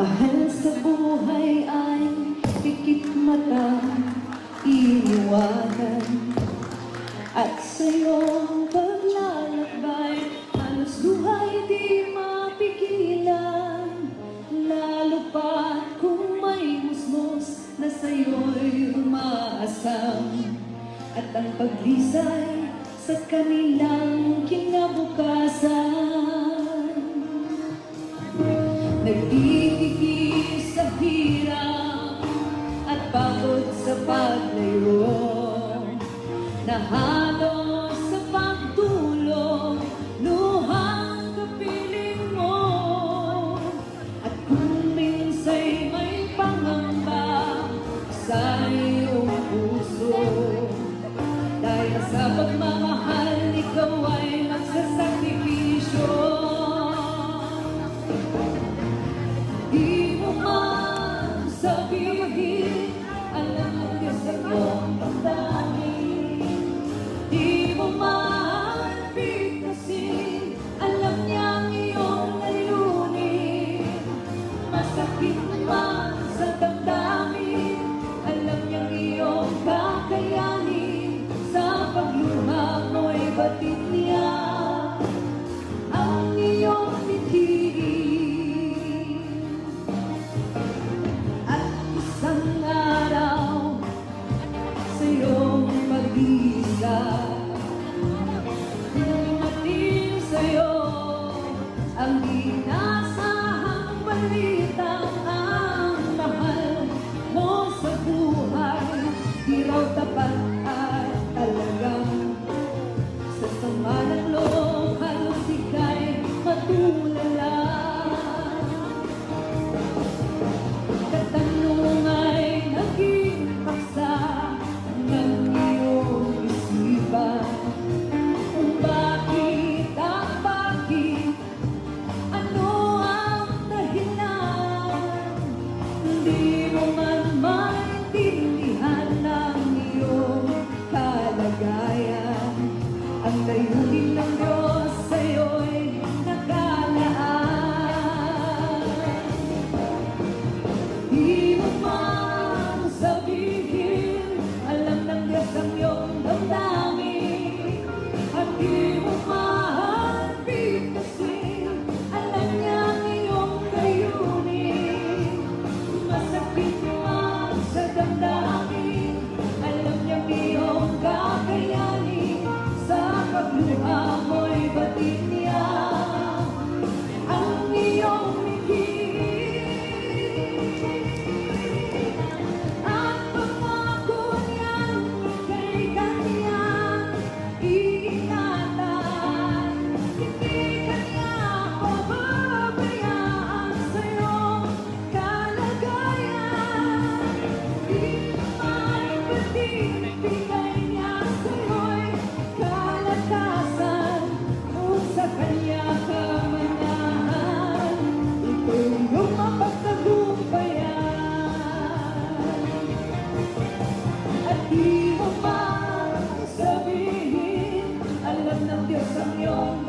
Mahal sa buhay ay pikit mata Iniwanan At sa'yong paglalakbay Halos buhay di mapigilan. Lalo pa kung may musmos Na sa'yo'y umaasam. At ang paglisay sa kanilang kinabukasan. Nagtitigil sa at pagod sa paglayo Nahalo sa pagtulog Luhang kapiling mo. At kung minsa'y may pangamba Sa iyong puso. Dahil sa pagmamahal Hasta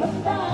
Bye.